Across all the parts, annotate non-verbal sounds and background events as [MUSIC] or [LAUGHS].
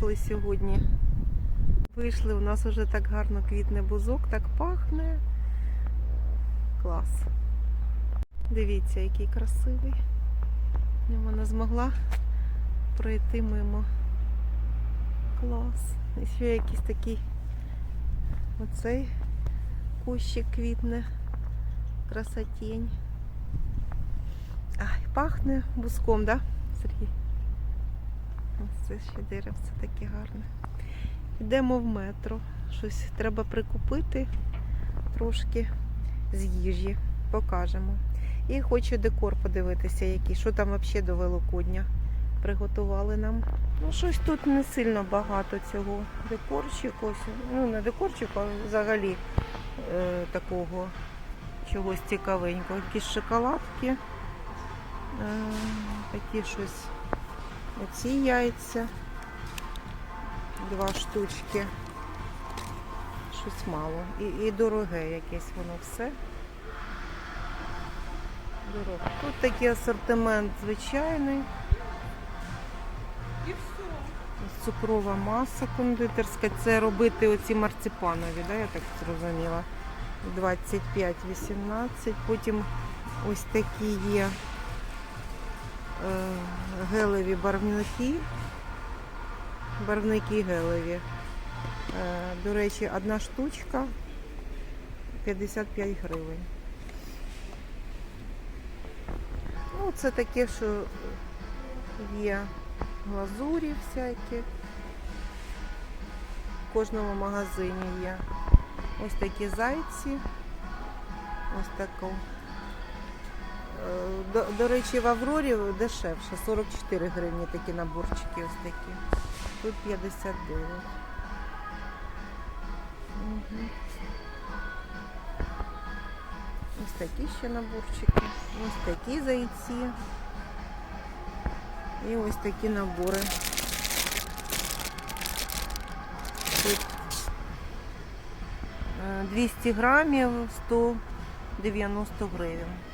Вийшли сьогодні. Вийшли, у нас вже так гарно квітне бузок, так пахне. Клас. Дивіться, який красивий. Вона змогла пройти мимо. Клас. І ще якийсь такий оцей кущик квітне. Красотень. Ай, пахне буском, да, Сергій? Ось Це ще деревце таке гарне. Йдемо в метро. Щось треба прикупити трошки з їжі. Покажемо. І хочу декор подивитися, який. Що там взагалі до Великодня приготували нам. Ну, щось тут не сильно багато цього. Декорчику. ось, Ну, не декорчику, а взагалі е, такого чогось цікавенького. Якісь шоколадки. Е, такі щось. Оці яйця. Два штучки. Щось мало. І, і дороге якесь воно все. Дорого. Тут такий асортимент звичайний. І все. Цукрова маса кондитерська. Це робити оці марципанові, да, я так зрозуміла. 25-18. Потім ось такі є гелеві барвники. Барвники гелеві. Е, до речі, одна штучка 55 гривень. Ну, це таке, що є глазурі всякі. В кожному магазині є. Ось такі зайці. Ось таку. Е, До, до речі, в Аврорі дешевше. 44 гривні такі наборчики ось такі. Тут 59. Угу. Ось такі ще наборчики. Ось такі зайці. І ось такі набори. Тут е, 200 грамів 190 гривень.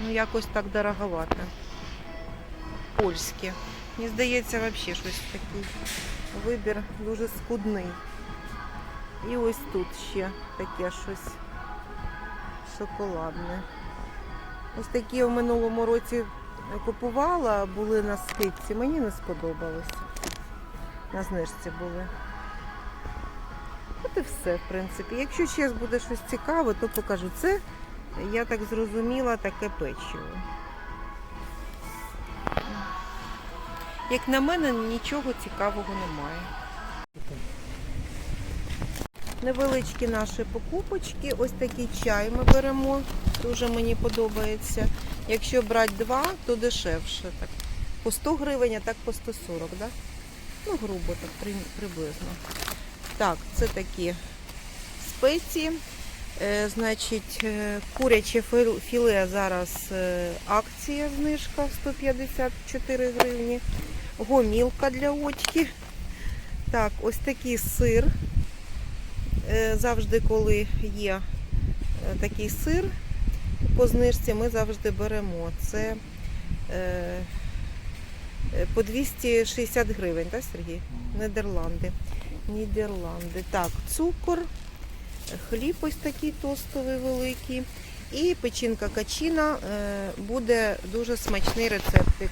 Ну, якось так дороговато. Польське. Мені здається, взагалі щось такий вибір дуже скудний. І ось тут ще таке щось шоколадне. Ось такі я в минулому році купувала, були на скидці, мені не сподобалося. На знижці були. От і все, в принципі. Якщо ще буде щось цікаве, то покажу. Це, я так зрозуміла, таке печиво. Як на мене, нічого цікавого немає. Невеличкі наші покупочки. Ось такий чай ми беремо. Дуже мені подобається. Якщо брати два, то дешевше. Так. По 100 гривень, а так по 140, да? Ну, грубо так приблизно. Так, це такі спеції. Е, значить, е, куряче філе зараз е, акція знижка 154 гривні. Гомілка для очки. Так, ось такий сир. Завжди, коли є такий сир по знижці, ми завжди беремо. Це по 260 гривень, так, Сергій? Нідерланди. Нідерланди. Так, цукор, хліб ось такий тостовий великий. І печінка качина е, буде дуже смачний рецептик.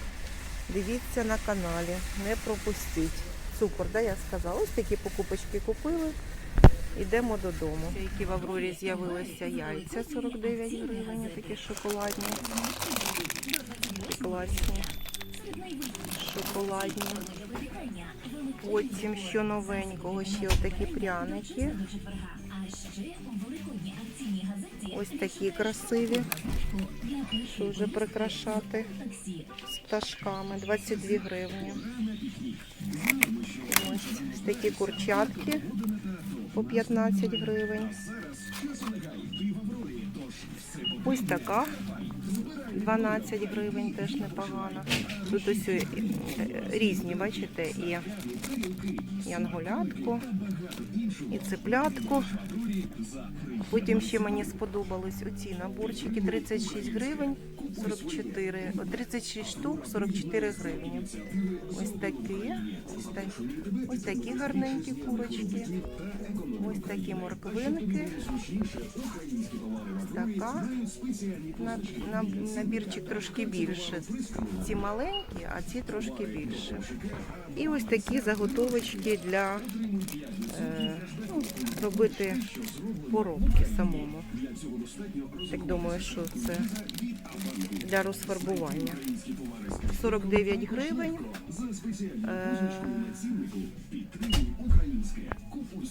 Дивіться на каналі, не пропустіть. Цукор, да, я сказала. Ось такі покупочки купили. Йдемо додому. Які в Аврорі з'явилися яйця 49 гривень, такі шоколадні. Класні. Шоколадні. Потім що новенького, ще отакі пряники. Ось такі красиві. Що вже прикрашати з пташками. 22 гривні. Ось, такі курчатки по 15 гривень. Ось така 12 гривень теж непогано. Тут ось е, різні, бачите, і янголятку, і цеплятку Потім ще мені сподобались оці наборчики 36 гривень, 44, 36 штук, 44 гривні. Ось такі, ось, так, ось такі гарненькі курочки, ось такі морквинки, ось така. На, на, набірчик трошки більше. Ці маленькі, а ці трошки більше. І ось такі заготовочки для е, ну, робити поробки самому. Так думаю, що це для розфарбування. 49 гривень. Е,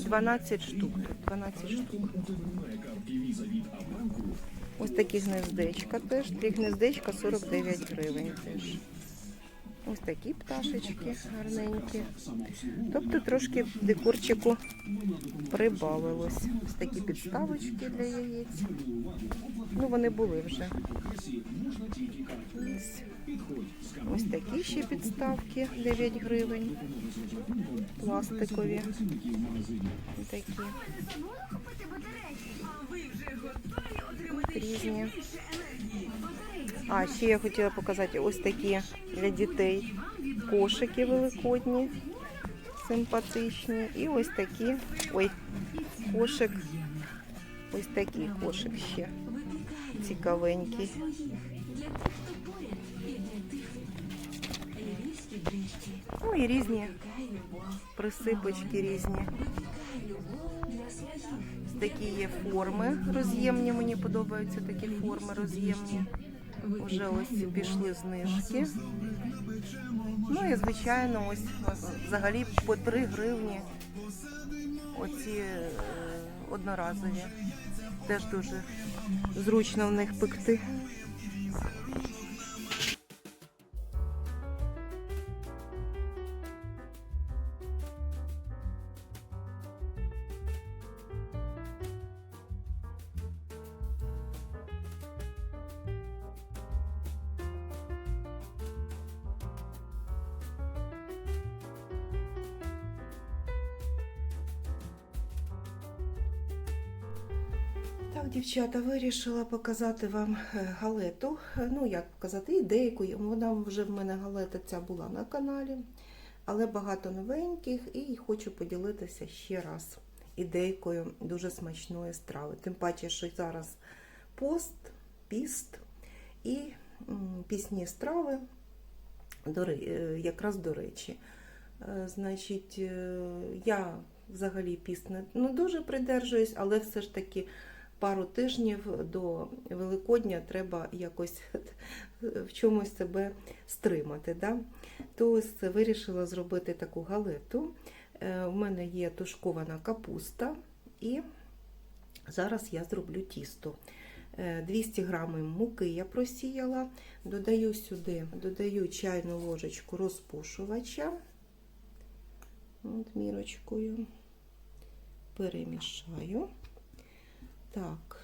12 штук. 12 штук. Ось такі гнездечка теж. Три гнездечка 49 гривень теж. Ось такі пташечки гарненькі. Тобто трошки декорчику прибавилось. Ось такі підставочки для яєць. Ну, вони були вже. Ось. Ось такі ще підставки 9 гривень. Пластикові. Такі. Різні. А, ще я хотіла показати ось такі для дітей кошики великодні, симпатичні. І ось такі, ой, кошик, ось такий кошик ще цікавенький. Ну і різні присипочки різні. Такі є форми роз'ємні, мені подобаються такі форми роз'ємні. Уже ось пішли знижки. Ну і звичайно, ось взагалі по 3 гривні оці е, одноразові. Теж дуже зручно в них пекти. Так, дівчата, вирішила показати вам е, галету. Е, Ну, як показати, ідейку. Вона вже в мене галета ця була на каналі, але багато новеньких і хочу поділитися ще раз ідейкою дуже смачної страви. Тим паче, що зараз пост, піст і пісні страви е, якраз до речі. Значить, я взагалі піст не, не дуже придержуюсь, але все ж таки пару тижнів до Великодня треба якось [LAUGHS] в чомусь себе стримати. Да? То вирішила зробити таку галету. Е, У мене є тушкована капуста, і зараз я зроблю тісто. Е, 200 грамів муки я просіяла, додаю сюди додаю чайну ложечку розпушувача От мірочкою, перемішаю. Так,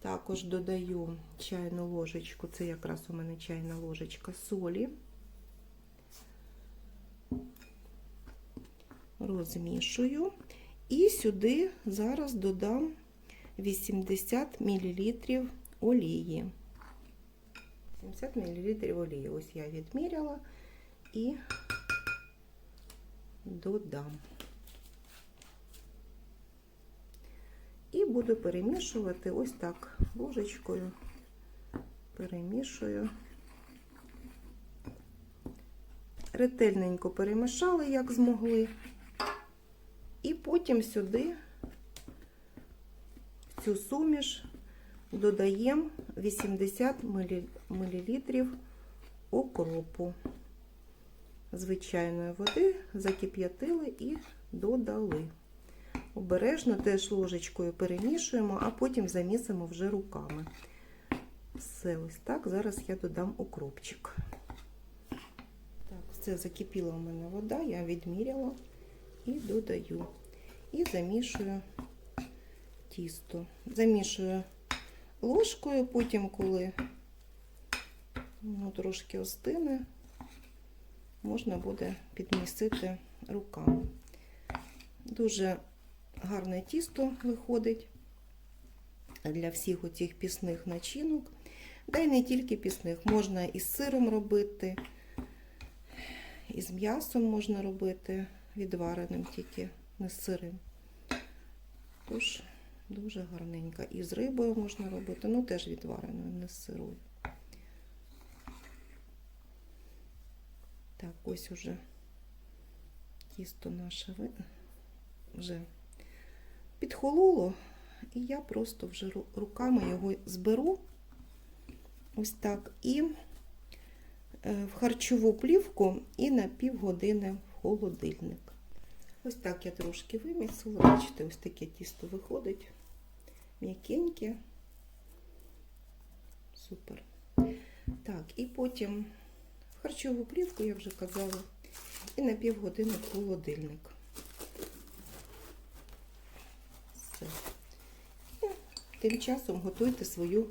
також додаю чайну ложечку, це якраз у мене чайна ложечка солі. Розмішую. І сюди зараз додам 80 мл олії. 70 мл олії. Ось я відміряла і додам. І буду перемішувати ось так ложечкою. Перемішую. Ретельненько перемішали, як змогли. І потім сюди в цю суміш додаємо 80 мл окропу звичайної води, закип'ятили і додали. Обережно теж ложечкою перемішуємо, а потім замісимо вже руками. Все ось так. Зараз я додам укропчик. Так, все, закипіла у мене вода, я відміряла і додаю. І замішую тісто. Замішую ложкою, потім, коли ну, трошки остине, можна буде підмісити руками. Дуже гарне тісто виходить для всіх оцих пісних начинок. Да й не тільки пісних, можна і з сиром робити, і з м'ясом можна робити, відвареним тільки не з сирим. Тож дуже гарненько. І з рибою можна робити, ну теж відвареною, не з сирою. Так, ось уже тісто наше вже підхололо, і я просто вже руками його зберу ось так і е, в харчову плівку і на півгодини в холодильник. Ось так я трошки вимісила. Бачите, ось таке тісто виходить. М'якеньке. Супер. Так, і потім в харчову плівку, я вже казала, і на півгодини в холодильник. Все. І тим часом готуйте свою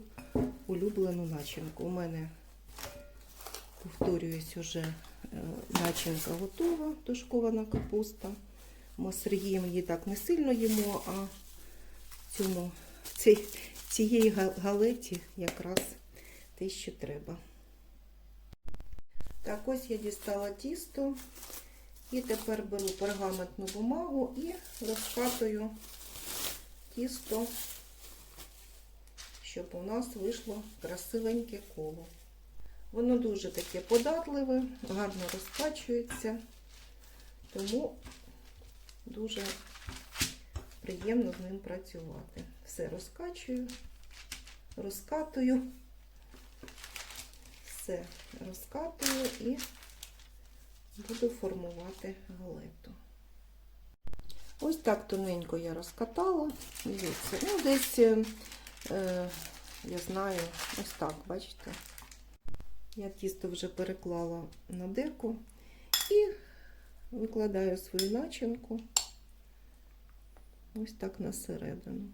улюблену начинку. У мене, повторююсь, уже е, начинка готова, тушкована капуста. Ми з Сергієм її так не сильно їмо, а цьому, цій, цієї галеті якраз те, що треба. Так, ось я дістала тісто. І тепер беру пергаментну бумагу і розкатую тісто, щоб у нас вийшло красивеньке коло. Воно дуже таке податливе, гарно розкачується, тому дуже приємно з ним працювати. Все розкачую, розкатую, все розкатую і буду формувати галету. Ось так тоненько я розкатала. Дивіться, ну десь, е, я знаю, ось так, бачите. Я тісто вже переклала на деку і викладаю свою начинку ось так на середину.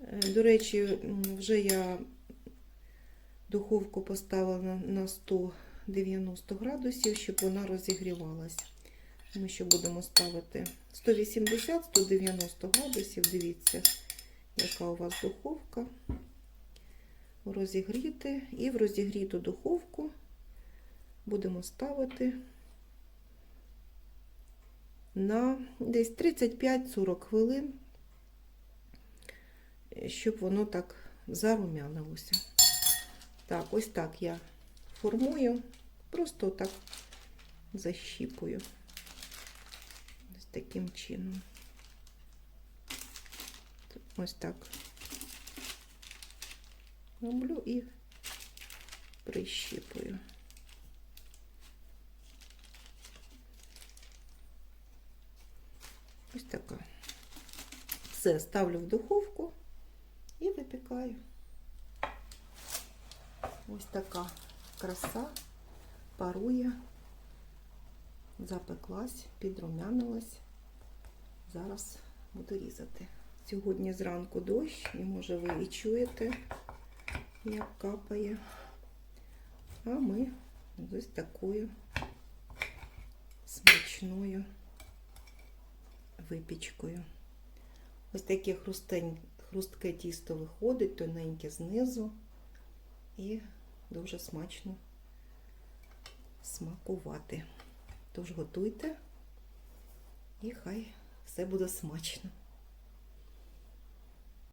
Е, До речі, вже я духовку поставила на 190 градусів, щоб вона розігрівалася. Ми ще будемо ставити 180-190 градусів. Дивіться, яка у вас духовка. Розігріти. І в розігріту духовку будемо ставити на десь 35-40 хвилин, щоб воно так зарум'янилося. Так, ось так я формую, просто так защіпую. Таким чином. Ось так роблю і прищіпую. Ось така. Все, ставлю в духовку і випікаю. Ось така краса парує, запеклась, підрумянилась. Зараз буду різати. Сьогодні зранку дощ, і може ви і чуєте, як капає. А ми ось такою смачною випічкою. Ось таке хрустень, хрустке тісто виходить, тоненьке знизу і дуже смачно смакувати. Тож готуйте і хай все буде смачно.